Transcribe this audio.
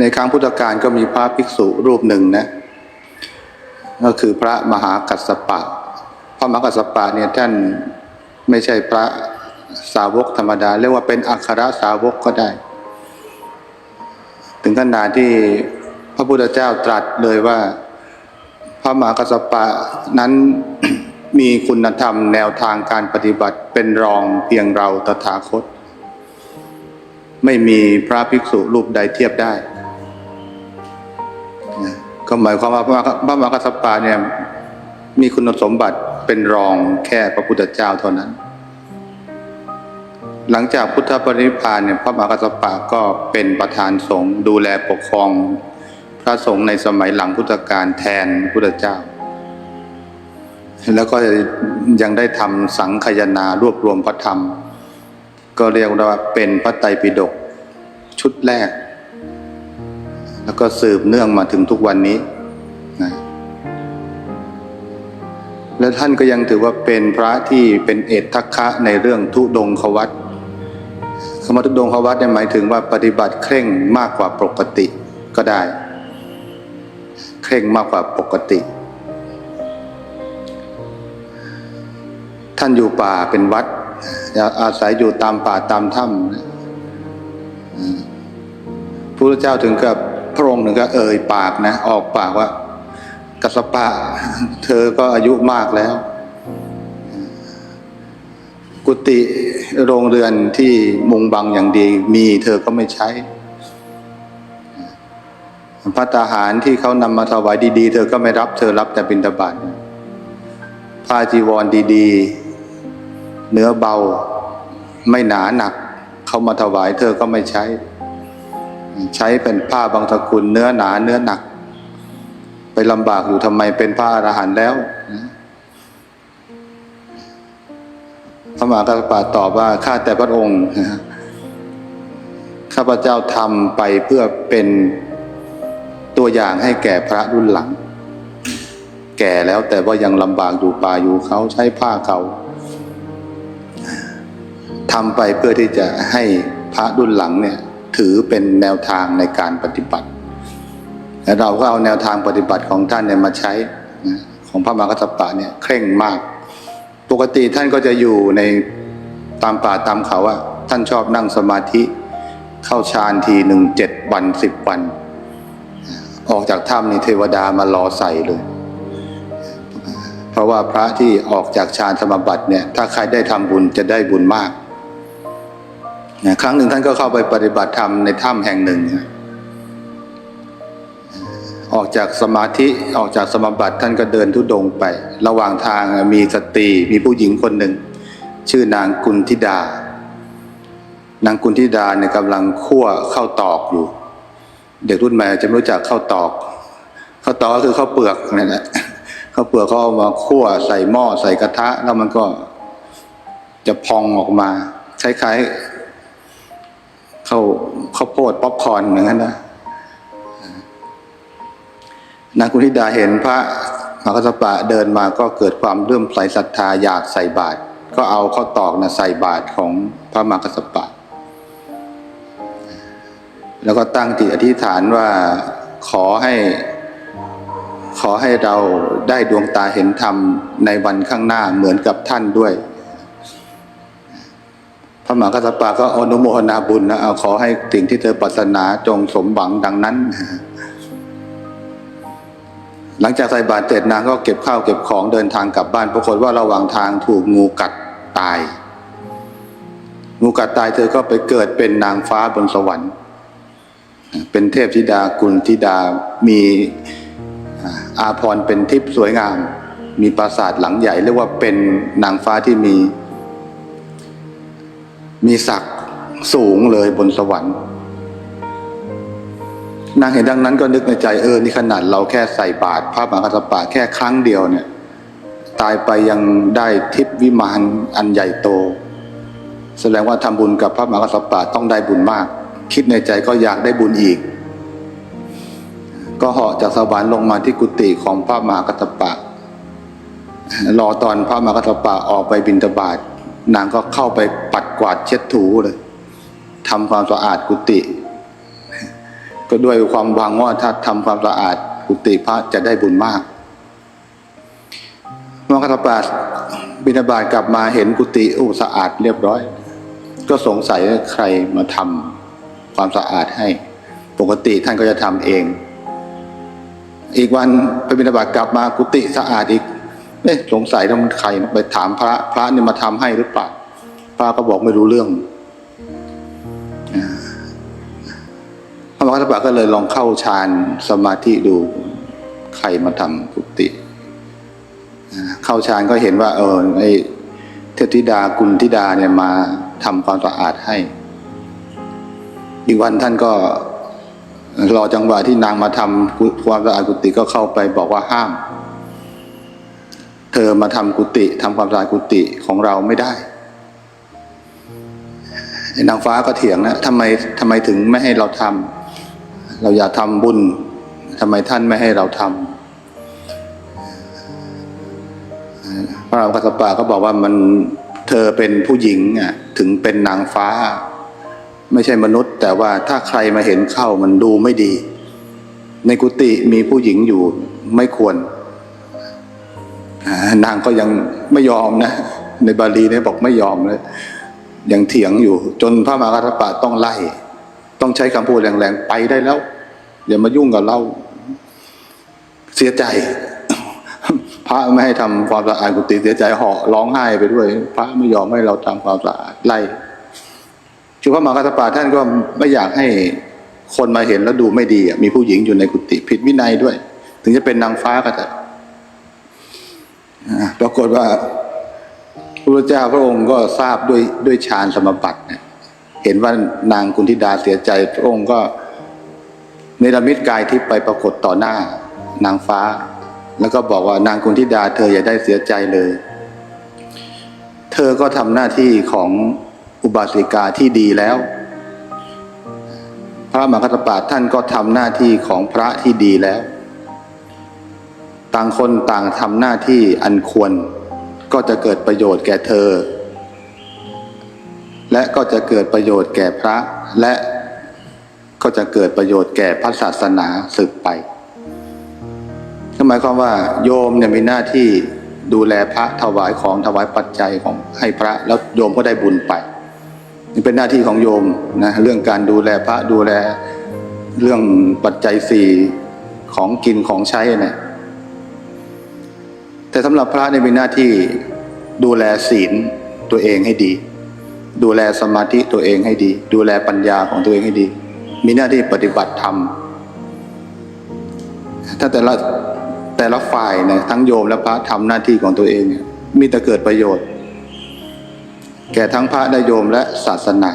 ในครั้งพุทธกาลก็มีพระภิกษุรูปหนึ่งนะก็คือพระมหากัสสปะ พระมหากัสสปะเนี่ยท่านไม่ใช่พระสาวกธรรมดา เรียกว่าเป็นอัครสาวกก็ได้ ถึงขนาดที่พระพุทธเจ้าตรัสเลยว่า พระมหากัสสปะนั้นมีคุณธรรมแนวทางการปฏิบัติเป็นรองเพียงเราตถาคต ไม่มีพระภิกษุรูปใดเทียบได้ก็หมายความว่าพระมหากัสสปะเนี่ยมีคุณสมบัติเป็นรองแค่พระพุทธเจ้าเท่านั้น หลังจากพุทธปรินิพานเนี่ยพระมหากัสสปะก็เป็นประธานสงฆ์ดูแลปกครองพระสงฆ์ในสมัยหลังพุทธกาลแทนพุทธเจ้า แล้วก็ยังได้ทำสังคายนารวบรวมพระธรรม ก็เรียกว่าเป็นพระไตรปิฎกชุดแรก แล้วก็สืบเนื่องมาถึงทุกวันนี้นะและท่านก็ยังถือว่าเป็นพระที่เป็นเอตทัคคะในเรื่องทุดงควัตคำว่าทุดงควัตเนี่ยหมายถึงว่าปฏิบัติเคร่งมากกว่าปกติก็ได้ เคร่งมากกว่าปกติ ท่านอยู่ป่าเป็นวัด อาศัยอยู่ตามป่าตามถ้ำพระพุทธเจ้าถึงกับพระองค์หนึ่งก็เอ่ยปากนะ ออกปากว่ากัสปะ เธอก็อายุมากแล้ว กุฏิโรงเรือนที่มุงบังอย่างดีมีเธอก็ไม่ใช้พัตตาหารที่เขานำมาถวายดี ๆ เธอก็ไม่รับ เธอรับแต่บิณฑบาตผ้าจีวรดี ๆ เนื้อเบา ไม่หนาหนัก เขามาถวายเธอก็ไม่ใช้ ใช้เป็นผ้าบางสกุลเนื้อหนาเนื้อหนัก ไปลำบากอยู่ทำไมเป็นพระอรหันต์แล้วพระมหากัสสปะตอบว่าข้าแต่พระองค์ข้าพเจ้าทำไปเพื่อเป็นตัวอย่างให้แก่พระรุ่นหลัง แก่แล้วแต่ว่ายังลำบากอยู่ป่าอยู่เขาใช้ผ้าเขา ทำไปเพื่อที่จะให้พระรุ่นหลังเนี่ยถือเป็นแนวทางในการปฏิบัติ และเราก็เอาแนวทางปฏิบัติของท่านเนี่ยมาใช้ของพระมหากัสสปะเนี่ยเคร่งมาก ปกติท่านก็จะอยู่ในตามป่าตามเขาอะท่านชอบนั่งสมาธิเข้าฌานทีหนึ่งเจ็ดวันสิบวัน ออกจากถ้ำนี่เทวดามารอใส่เลย เพราะว่าพระที่ออกจากฌานสมาบัติเนี่ยถ้าใครได้ทำบุญจะได้บุญมาก ครั้งหนึ่งท่านก็เข้าไปปฏิบัติธรรมในถ้ำแห่งหนึ่ง ออกจากสมาธิออกจากสมาบัติท่านก็เดินทุดงไป ระหว่างทางมีสตรีมีผู้หญิงคนหนึ่ง ชื่อนางกุณธิดา นางกุณธิดาเนี่ยกำลังคั่วข้าวตอกอยู่ เด็กรุ่นใหม่จะไม่รู้จักข้าวตอกข้าวตอกก็คือข้าวเปลือกนั่นแหละข้าวเปลือกเขาเอามาคั่วใส่หม้อใส่กระทะ แล้วมันก็จะพองออกมาคล้ายๆ ข้าวข้าวโพดป๊อปคอร์นเหมือนกันนะนางกุณิดาเห็นพระมหากัสปะเดินมาก็เกิดความเลื่มใสศรัทธาอยากใส่บาตรก็เอาข้าวตอกนะใส่บาตรของพระมหากัสปะ แล้วก็ตั้งจิตอธิษฐานว่าขอให้ ขอให้เราได้ดวงตาเห็นธรรมในวันข้างหน้าเหมือนกับท่านด้วย ระมหากัสสปะก็อนุโมทนาบุญนะเอาขอให้สิ่งที่เธอปรารถนาจงสมหวังดังนั้น หลังจากใส่บาตรเสร็จนางก็เก็บข้าวเก็บของเดินทางกลับบ้านปรากฏว่าระหว่างทางถูกงูกัดตาย งูกัดตายเธอก็ไปเกิดเป็นนางฟ้าบนสวรรค์ เป็นเทพธิดากุลธิดามีอาภรณ์เป็นทิพย์สวยงาม มีปราสาทหลังใหญ่เรียกว่าเป็นนางฟ้าที่มี มีศักดิ์สูงเลยบนสวรรค์นางเห็นดังนั้นก็นึกในใจเออนี่ขนาดเราแค่ใส่บาตรพระมหากัสปะแค่ครั้งเดียวเนี่ย ตายไปยังได้ทิพวิมานอันใหญ่โต แสดงว่าทำบุญกับพระมหากัสปะต้องได้บุญมาก คิดในใจก็อยากได้บุญอีก ก็เหาะจากสวรรค์ลงมาที่กุฏิของพระมหากัสปะรอตอนพระมหากัสปะออกไปบิณฑบาตนางก็เข้าไปปัด วาดเช็ดถูเลยทำความสะอาดกุฏิก็ด้วยความหวังว่าถ้าทำความสะอาดกุฏิพระจะได้บุญมากเมื่อกระบาดบิณฑบาตกลับมาเห็นกุฏิอู้สะอาดเรียบร้อย ก็สงสัยว่าใครมาทำความสะอาดให้ ปกติท่านก็จะทำเอง อีกวันไปบิณฑบาตกลับมากุฏิสะอาดอีกเอ๊ะสงสัยต้องใครไปถามพระพระนี่มาทำให้หรือเปล่า พระก็บอกไม่รู้เรื่องพระมหากัสปะก็เลยลองเข้าฌานสมาธิดูใครมาทำกุฏิเข้าฌานก็เห็นว่า เออไอเทพธิดากุลธิดาเนี่ยมาทำความสะอาดให้ อีกวันท่านก็รอจังหวะที่นางมาทำความสะอาดกุฏิก็เข้าไปบอกว่าห้าม เธอมาทำกุฏิทำความสะอาดกุฏิของเราไม่ได้ นางฟ้าก็เถียงนะทำไมทำไมถึงไม่ให้เราทำเราอยากทำบุญทำไมท่านไม่ให้เราทำพระรามกัสสปะก็บอกว่ามันเธอเป็นผู้หญิงอะถึงเป็นนางฟ้า ไม่ใช่มนุษย์ แต่ว่าถ้าใครมาเห็นเข้ามันดูไม่ดี ในกุฏิมีผู้หญิงอยู่ไม่ควรนางก็ยังไม่ยอมนะ ในบาลีเนี่ยบอกไม่ยอมเลย ยังเถียงอยู่ จนพระมหากัสสปะต้องไล่ ต้องใช้คำพูดแรงๆ ไปได้แล้วอย่ามายุ่งกับเรา เสียใจ พระไม่ให้ทำความสะอาดกุฏิเสียใจเหาะร้องไห้ไปด้วย พระไม่ยอมให้เราทำความสะอาดไล่คือพระมหากัสสปะท่านก็ไม่อยากให้คนมาเห็นแล้วดูไม่ดีมีผู้หญิงอยู่ในกุฏิผิดวินัยด้วย ถึงจะเป็นนางฟ้าก็เถอะอ่ปรากฏว่า พระพุทธเจ้าพระองค์ก็ทราบด้วยด้วยฌานสมบัติเนี่ยเห็นว่านางกุณธิดาเสียใจ พระองค์ก็เนรมิตกายที่ไปปรากฏต่อหน้านางฟ้า แล้วก็บอกว่านางกุณธิดาเธออย่าได้เสียใจเลย เธอก็ทำหน้าที่ของอุบาสิกาที่ดีแล้ว พระมหาคัตปาท่านก็ทำหน้าที่ของพระที่ดีแล้ว ต่างคนต่างทำหน้าที่อันควร ก็จะเกิดประโยชน์แก่เธอ และก็จะเกิดประโยชน์แก่พระและก็จะเกิดประโยชน์แก่พระศาสนาสืบไปก็หมายความว่าโยมเนี่ยมีหน้าที่ดูแลพระถวายของถวายปัจจัยของให้พระแล้วโยมก็ได้บุญไปนี่เป็นหน้าที่ของโยมนะเรื่องการดูแลพระดูแลเรื่องปัจจัยสี่ของกินของใช้เนี่ย แต่สำหรับพระเนี่ยมีหน้าที่ดูแลศีลตัวเองให้ดี ดูแลสมาธิตัวเองให้ดี ดูแลปัญญาของตัวเองให้ดี มีหน้าที่ปฏิบัติธรรมถ้าแต่ละแต่ละฝ่ายเนี่ยทั้งโยมและพระทำหน้าที่ของตัวเองเนี่ยมีแต่เกิดประโยชน์ แก่ทั้งพระและโยมและศาสนา